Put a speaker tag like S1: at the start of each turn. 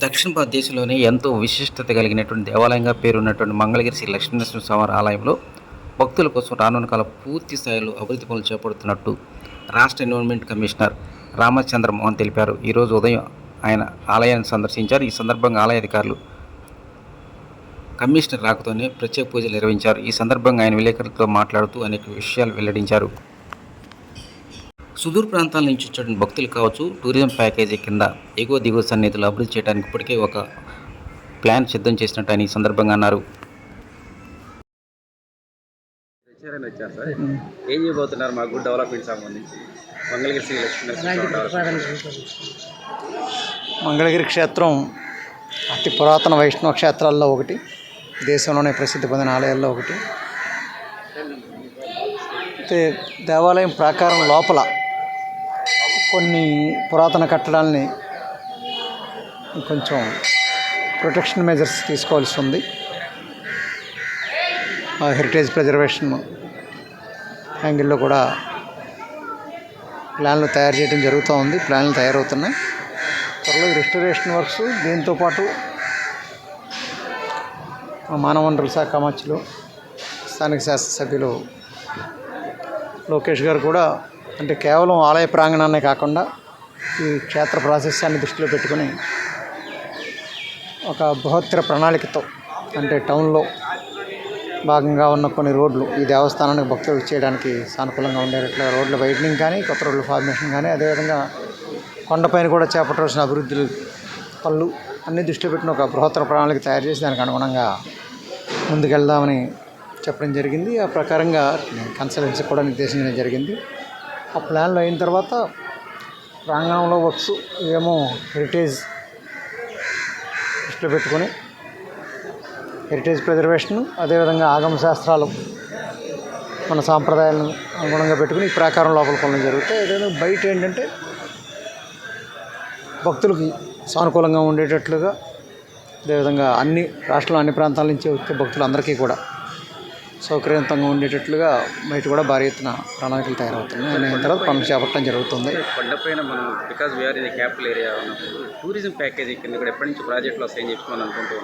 S1: దక్షిణ భారతదేశంలోనే ఎంతో విశిష్టత కలిగినటువంటి దేవాలయంగా పేరున్నటువంటి మంగళగిరి శ్రీ లక్ష్మీనరసింహ స్వామి ఆలయంలో భక్తుల కోసం రానున్న కాలం పూర్తి స్థాయిలో అభివృద్ధి పనులు చేపడుతున్నట్టు రాష్ట్ర ఎన్విరాన్మెంట్ కమిషనర్ రామచంద్ర మోహన్ తెలిపారు ఈరోజు ఉదయం ఆయన ఆలయాన్ని సందర్శించారు. ఈ సందర్భంగా ఆలయ అధికారులు కమిషనర్ రాకతోనే ప్రత్యేక పూజలు నిర్వహించారు. ఈ సందర్భంగా ఆయన విలేకరులతో మాట్లాడుతూ అనేక విషయాలు వెల్లడించారు. సుదూర ప్రాంతాల నుంచి వచ్చేటువంటి భక్తులు కావచ్చు టూరిజం ప్యాకేజీ కింద ఎగువ దిగువ సన్నిధులు అభివృద్ధి చేయడానికి ఇప్పటికే ఒక ప్లాన్ సిద్ధం చేసినట్టు ఆయన ఈ సందర్భంగా అన్నారు.
S2: ఏం చేయబోతున్నారు మా గుడ్ డెవలప్మెంట్ సంబంధించి? మంగళగిరి శ్రీ లక్ష్మీ
S3: మంగళగిరి క్షేత్రం అతి పురాతన వైష్ణవ క్షేత్రాల్లో ఒకటి దేశంలోనే ప్రసిద్ధి పొందిన ఆలయాల్లో ఒకటి. అయితే దేవాలయం ప్రాకారం లోపల కొన్ని పురాతన కట్టడాలని కొంచెం ప్రొటెక్షన్ మెజర్స్ తీసుకోవాల్సి ఉంది. ఆ హెరిటేజ్ ప్రిజర్వేషన్ యాంగిల్లో కూడా ప్లాన్లు తయారు చేయడం జరుగుతూ ఉంది. ప్లాన్లు తయారవుతున్నాయి. త్వరలో రెస్టరేషన్ వర్క్స్ దీంతో పాటు మానవ వనరుల శాఖ మధ్యలో స్థానిక శాసనసభ్యులు లోకేష్ గారు కూడా అంటే కేవలం ఆలయ ప్రాంగణాన్నే కాకుండా ఈ క్షేత్ర ప్రాశస్యాన్ని దృష్టిలో పెట్టుకుని ఒక బృహత్తర ప్రణాళికతో అంటే టౌన్లో భాగంగా ఉన్న కొన్ని రోడ్లు ఈ దేవస్థానానికి భక్తులు చేయడానికి సానుకూలంగా ఉండేటట్లు రోడ్ల వైడనింగ్ కానీ కొత్త రోడ్ల ఫార్మేషన్ కానీ అదేవిధంగా కొండపైన కూడా చేపట్టవలసిన అభివృద్ధులు పనులు అన్ని దృష్టిలో పెట్టిన ఒక బృహత్తర ప్రణాళిక తయారు చేసి దానికి అనుగుణంగా ముందుకెళ్దామని చెప్పడం జరిగింది. ఆ ప్రకారంగా కన్సల్టెన్సీ కూడా నిర్దేశించడం జరిగింది. ఆ ప్లాన్లు అయిన తర్వాత ప్రాంగణంలో వర్క్స్ ఏమో హెరిటేజ్ దృష్టిలో పెట్టుకొని హెరిటేజ్ ప్రిజర్వేషన్ అదేవిధంగా ఆగమ శాస్త్రాలు మన సాంప్రదాయాలను అనుగుణంగా పెట్టుకుని ఈ ప్రాకారం లోపల కొనడం జరుగుతాయి అదేవిధంగా బయట ఏంటంటే భక్తులకి సానుకూలంగా ఉండేటట్లుగా అదేవిధంగా అన్ని రాష్ట్రంలో అన్ని ప్రాంతాల నుంచి వచ్చే భక్తులందరికీ కూడా సౌకర్యవంతంగా ఉండేటట్లుగా బయట కూడా భారీ ఎత్తున ప్రణాళికలు తయారవుతున్నాయి. అయిన తర్వాత పనులు చేపట్టడం జరుగుతుంది.
S2: కొండపైన మనం బికాజ్ వీఆర్ ఇది క్యాపిటల్ ఏరియా ఉన్నప్పుడు టూరిజం ప్యాకేజీ కింద కూడా ఎప్పటి నుంచి ప్రాజెక్టులు వస్తాయని చెప్పి మనం అనుకుంటూ